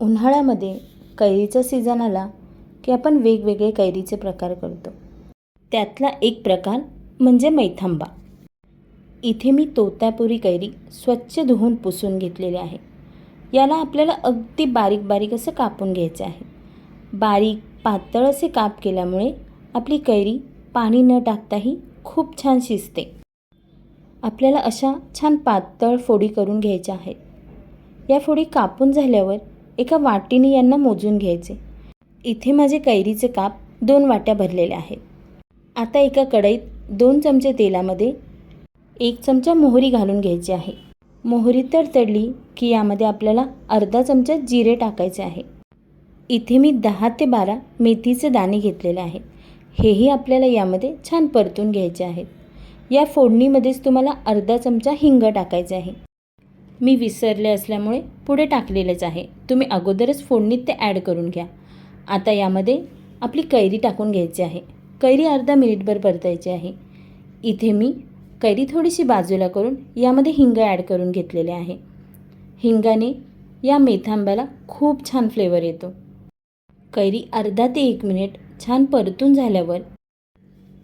उन्हाळ्यामध्ये कैरीचा सीझन आला की आपण वेगवेगळे कैरीचे प्रकार करतो. त्यातला एक प्रकार म्हणजे मैथांबा. इथे मी तोतापुरी कैरी स्वच्छ धुवून पुसून घेतलेली आहे. याला आपल्याला अगदी बारीक बारीक असं कापून घ्यायचं आहे. बारीक पातळ असे काप केल्यामुळे आपली कैरी पाणी न टाकताही खूप छान शिजते. आपल्याला अशा छान पातळ फोडी करून घ्यायच्या आहेत. या फोडी कापून झाल्यावर एका वाटीने यांना मोजून घ्यायचे. इथे माझे कैरीचे काप दोन वाट्या भरलेले आहेत. आता एका कढईत दोन चमचे तेलामध्ये एक चमचा मोहरी घालून घ्यायची आहे. मोहरी तर तडली की यामध्ये आपल्याला अर्धा चमचा जिरे टाकायचे आहे. इथे मी दहा ते बारा मेथीचे दाणे घेतलेले आहेत. हेही आपल्याला यामध्ये छान परतून घ्यायचे आहेत. या फोडणीमध्येच तुम्हाला अर्धा चमचा हिंग टाकायचे आहे. मी विसरले असल्यामुळे पुढे टाकलेलंच आहे. तुम्ही अगोदरच फोडणीत ते ॲड करून घ्या. आता यामध्ये आपली कैरी टाकून घ्यायची आहे. कैरी अर्धा मिनिटभर परतायची आहे. इथे मी कैरी थोडीशी बाजूला करून यामध्ये हिंग ॲड करून घेतलेले आहे. हिंगाने या मेथांब्याला खूप छान फ्लेवर येतो. कैरी अर्धा ते एक मिनिट छान परतून झाल्यावर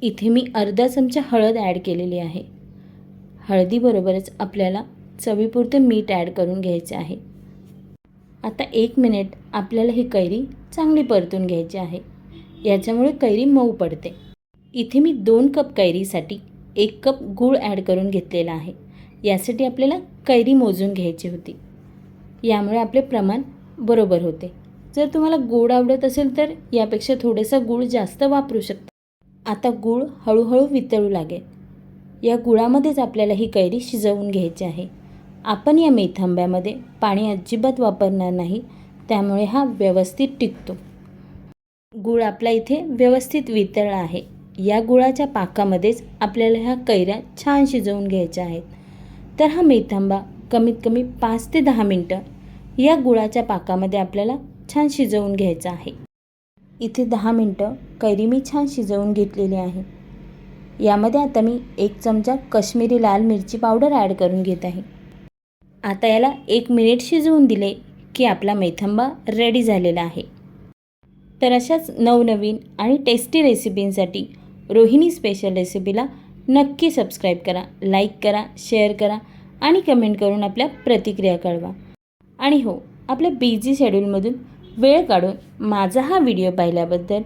इथे मी अर्धा चमचा हळद ॲड केलेली आहे. हळदीबरोबरच आपल्याला चवीपुरते मीठ ॲड करून घ्यायचे आहे. आता एक मिनिट आपल्याला ही कैरी चांगली परतून घ्यायची आहे. याच्यामुळे कैरी मऊ पडते. इथे मी दोन कप कैरीसाठी एक कप गूळ ॲड करून घेतलेला आहे. यासाठी आपल्याला कैरी मोजून घ्यायची होती. यामुळे आपले प्रमाण बरोबर होते. जर तुम्हाला गोड आवडत असेल तर यापेक्षा थोडेसा गूळ जास्त वापरू शकता. आता गूळ हळूहळू वितळू लागेल. या गुळामध्येच आपल्याला ही कैरी शिजवून घ्यायची आहे. आपण या मेथांब्यामध्ये पाणी अजिबात वापरणार नाही त्यामुळे हा व्यवस्थित टिकतो. गूळ आपला इथे व्यवस्थित वितळला आहे. या गुळाच्या पाकामध्येच आपल्याला ह्या कैऱ्या छान शिजवून घ्यायच्या आहेत. तर हा मेथांबा कमीत कमी पाच ते दहा मिनटं या गुळाच्या पाकामध्ये आपल्याला छान शिजवून घ्यायचा आहे. इथे दहा मिनटं कैरी मी छान शिजवून घेतलेली आहे. यामध्ये आता मी एक चमचा कश्मीरी लाल मिरची पावडर ॲड करून घेत आहे. आता याला एक मिनिट शिजवून दिले की आपला मेथंबा रेडी झालेला आहे. तर अशाच नवनवीन आणि टेस्टी रेसिपींसाठी रोहिणी स्पेशल रेसिपीला नक्की सबस्क्राईब करा लाईक करा शेअर करा आणि कमेंट करून आपल्या प्रतिक्रिया कळवा. आणि हो आपल्या बिझी शेड्यूलमधून वेळ काढून माझा हा व्हिडिओ पाहिल्याबद्दल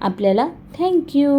आपल्याला थँक्यू